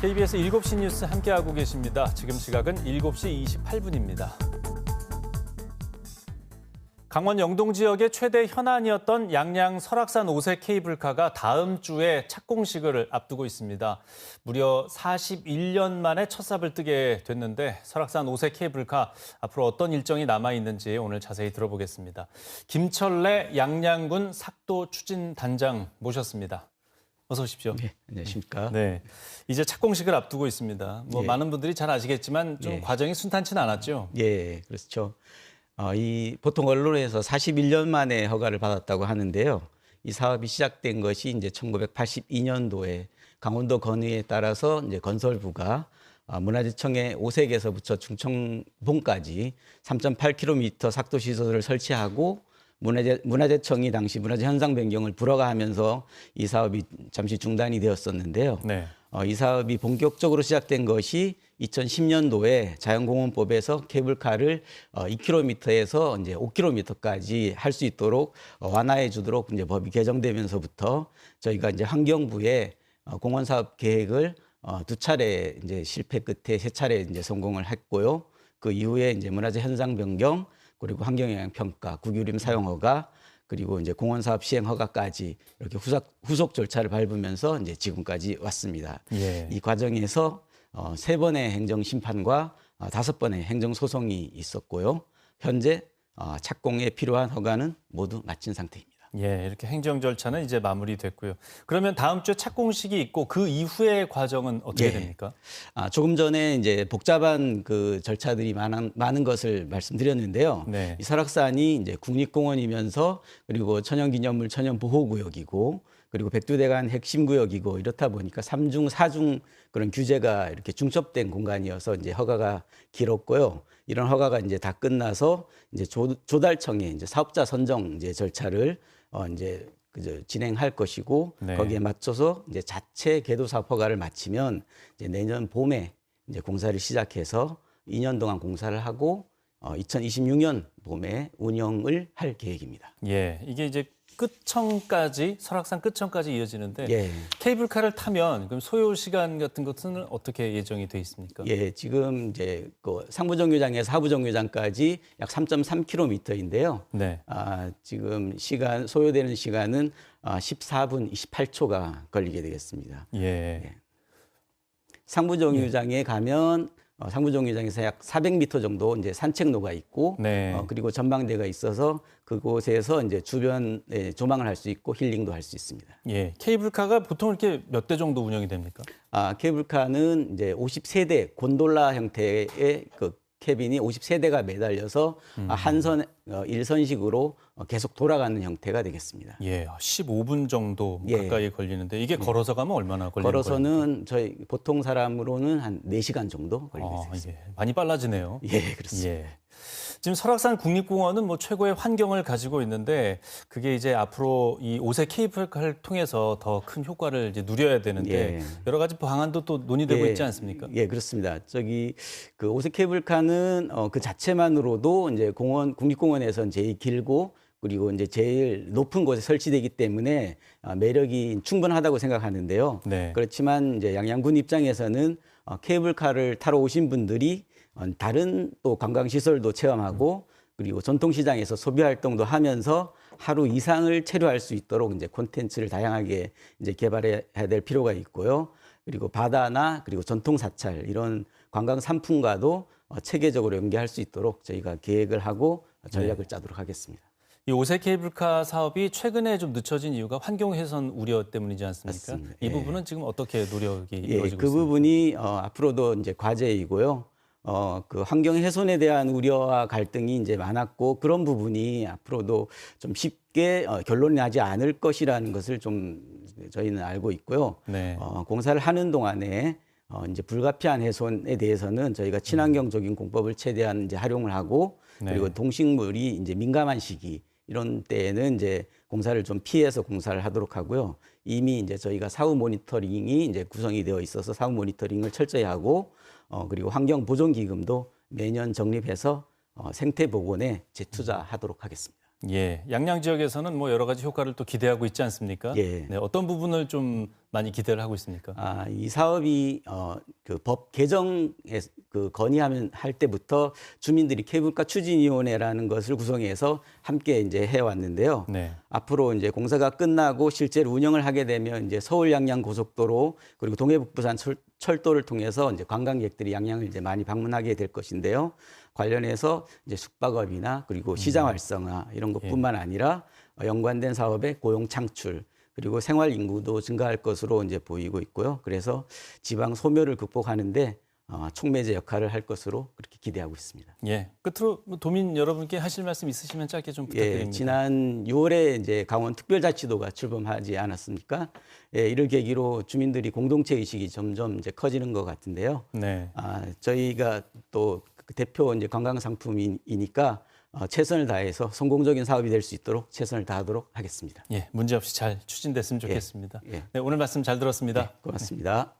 KBS 7시 뉴스 함께하고 계십니다. 지금 시각은 7시 28분입니다. 강원 영동 지역의 최대 현안이었던 양양 설악산 오색 케이블카가 다음 주에 착공식을 앞두고 있습니다. 무려 41년 만에 첫 삽을 뜨게 됐는데 설악산 오색 케이블카 앞으로 어떤 일정이 남아 있는지 오늘 자세히 들어보겠습니다. 김철래 양양군 sak도 추진 단장 모셨습니다. 어서 오십시오. 네, 안녕하십니까. 네. 이제 착공식을 앞두고 있습니다. 뭐 예. 많은 분들이 잘 아시겠지만 좀 예. 과정이 순탄치는 않았죠. 예, 그렇죠. 어, 이 보통 언론에서 41년 만에 허가를 받았다고 하는데요. 이 사업이 시작된 것이 이제 1982년도에 강원도 건의에 따라서 이제 건설부가 어, 문화재청의 오색에서부터 충청봉까지 3.8km 삭도 시설을 설치하고 문화재 문화재청이 당시 문화재 현상 변경을 불허가하면서 이 사업이 잠시 중단이 되었었는데요. 네. 어, 이 사업이 본격적으로 시작된 것이 2010년도에 자연공원법에서 케이블카를 어, 2km에서 이제 5km까지 할 수 있도록 어, 완화해 주도록 이제 법이 개정되면서부터 저희가 이제 환경부에 어, 공원 사업 계획을 어, 두 차례 이제 실패 끝에 세 차례 이제 성공을 했고요. 그 이후에 이제 문화재 현상 변경 그리고 환경영향 평가, 국유림 사용 허가 그리고 이제 공원 사업 시행 허가까지 이렇게 후속, 후속 절차를 밟으면서 이제 지금까지 왔습니다. 예. 이 과정에서 어, 세 번의 행정 심판과 어, 다섯 번의 행정 소송이 있었고요. 현재 어, 착공에 필요한 허가는 모두 마친 상태입니다. 예, 이렇게 행정 절차는 이제 마무리됐고요. 그러면 다음 주에 착공식이 있고 그 이후의 과정은 어떻게 예. 됩니까? 아, 조금 전에 이제 복잡한 그 절차들이 많은, 많은 것을 말씀드렸는데요. 네. 이 설악산이 이제 국립공원이면서 그리고 천연기념물 천연보호구역이고 그리고 백두대간 핵심 구역이고 이렇다 보니까 삼중사중 그런 규제가 이렇게 중첩된 공간이어서 이제 허가가 길었고요. 이런 허가가 이제 다 끝나서 이제 조, 조달청에 이제 사업자 선정 이제 절차를 어 이제 그저 진행할 것이고 네. 거기에 맞춰서 이제 자체 궤도 사업 허가를 마치면 이제 내년 봄에 이제 공사를 시작해서 2년 동안 공사를 하고 어 2026년 봄에 운영을 할 계획입니다. 예, 이게 이제 끝청까지 설악산 끝청까지 이어지는데 예. 케이블카를 타면 그럼 소요 시간 같은 것은 어떻게 예정이 돼 있습니까? 예, 지금 이제 그 상부정류장에서 하부정류장까지 약 3.3km인데요. 네. 아, 지금 시간 소요되는 시간은 아, 14분 28초가 걸리게 되겠습니다. 예. 상부정류장에 가면 어, 상부정류장에서 약 400m 정도 이제 산책로가 있고 네. 어, 그리고 전망대가 있어서 그곳에서 이제 주변에 조망을 할 수 있고 힐링도 할 수 있습니다. 예. 케이블카가 보통 이렇게 몇 대 정도 운영이 됩니까? 아, 케이블카는 이제 50세대 곤돌라 형태의 그 캐빈이 50세대가 매달려서 아, 한선 어, 일선식으로 어, 계속 돌아가는 형태가 되겠습니다. 예, 15분 정도 예. 가까이 걸리는데 이게 걸어서 가면 얼마나 걸리는 거예요? 걸어서는 저희 보통 사람으로는 한 4시간 정도 걸리게 아. 예. 많이 빨라지네요. 예, 그렇습니다. 예. 지금 설악산 국립공원은 뭐 최고의 환경을 가지고 있는데 그게 이제 앞으로 이 오색 케이블카를 통해서 더 큰 효과를 이제 누려야 되는데 예. 여러 가지 방안도 또 논의되고 예, 있지 않습니까? 예, 그렇습니다. 저기 그 오색 케이블카는 어, 그 자체만으로도 이제 공원 국립공원에선 제일 길고 그리고 이제 제일 높은 곳에 설치되기 때문에 아, 매력이 충분하다고 생각하는데요. 네. 그렇지만 이제 양양군 입장에서는 어, 케이블카를 타러 오신 분들이 어, 다른 또 관광 시설도 체험하고 그리고 전통 시장에서 소비 활동도 하면서 하루 이상을 체류할 수 있도록 이제 콘텐츠를 다양하게 이제 개발해야 될 필요가 있고요. 그리고 바다나 그리고 전통 사찰 이런 관광 상품과도 어, 체계적으로 연계할 수 있도록 저희가 계획을 하고 전략을 짜도록 하겠습니다. 이 오색 케이블카 사업이 최근에 좀 늦춰진 이유가 환경 훼손 우려 때문이지 않습니까? 맞습니다. 이 예. 부분은 지금 어떻게 노력이 예, 이루어지고 그 있습니까? 부분이 어, 앞으로도 이제 과제이고요. 어, 그 환경 훼손에 대한 우려와 갈등이 이제 많았고 그런 부분이 앞으로도 좀 쉽게 어, 결론이 나지 않을 것이라는 것을 좀 저희는 알고 있고요. 네. 어, 공사를 하는 동안에 어, 이제 불가피한 훼손에 대해서는 저희가 친환경적인 공법을 최대한 이제 활용을 하고 네. 그리고 동식물이 이제 민감한 시기 이런 때에는 이제 공사를 좀 피해서 공사를 하도록 하고요. 이미 이제 저희가 사후 모니터링이 이제 구성이 되어 있어서 사후 모니터링을 철저히 하고 어, 그리고 환경 보존 기금도 매년 적립해서 어, 생태 복원에 재투자하도록 하겠습니다. 예, 양양 지역에서는 뭐 여러 가지 효과를 또 기대하고 있지 않습니까? 예. 네, 어떤 부분을 좀 많이 기대를 하고 있습니까? 아, 이 사업이 어, 그 법 개정에 그 건의하면 할 때부터 주민들이 케이블카 추진위원회라는 것을 구성해서 함께 이제 해왔는데요. 네. 앞으로 이제 공사가 끝나고 실제로 운영을 하게 되면 이제 서울 양양 고속도로 그리고 동해북부산 철, 철도를 통해서 이제 관광객들이 양양을 이제 많이 방문하게 될 것인데요. 관련해서 이제 숙박업이나 그리고 시장 활성화 이런 것뿐만 아니라 어, 연관된 사업의 고용 창출 그리고 생활 인구도 증가할 것으로 이제 보이고 있고요. 그래서 지방 소멸을 극복하는데 어, 촉매제 역할을 할 것으로 그렇게 기대하고 있습니다. 예. 끝으로 뭐 도민 여러분께 하실 말씀 있으시면 짧게 좀 부탁드립니다. 예, 지난 6월에 이제 강원 특별자치도가 출범하지 않았습니까? 예, 이를 계기로 주민들이 공동체 의식이 점점 이제 커지는 것 같은데요. 네. 아, 저희가 또그 대표 이제 관광 상품이니까 어, 최선을 다해서 성공적인 사업이 될 수 있도록 최선을 다하도록 하겠습니다. 예, 문제 없이 잘 추진됐으면 좋겠습니다. 예. 네, 오늘 말씀 잘 들었습니다. 고맙습니다.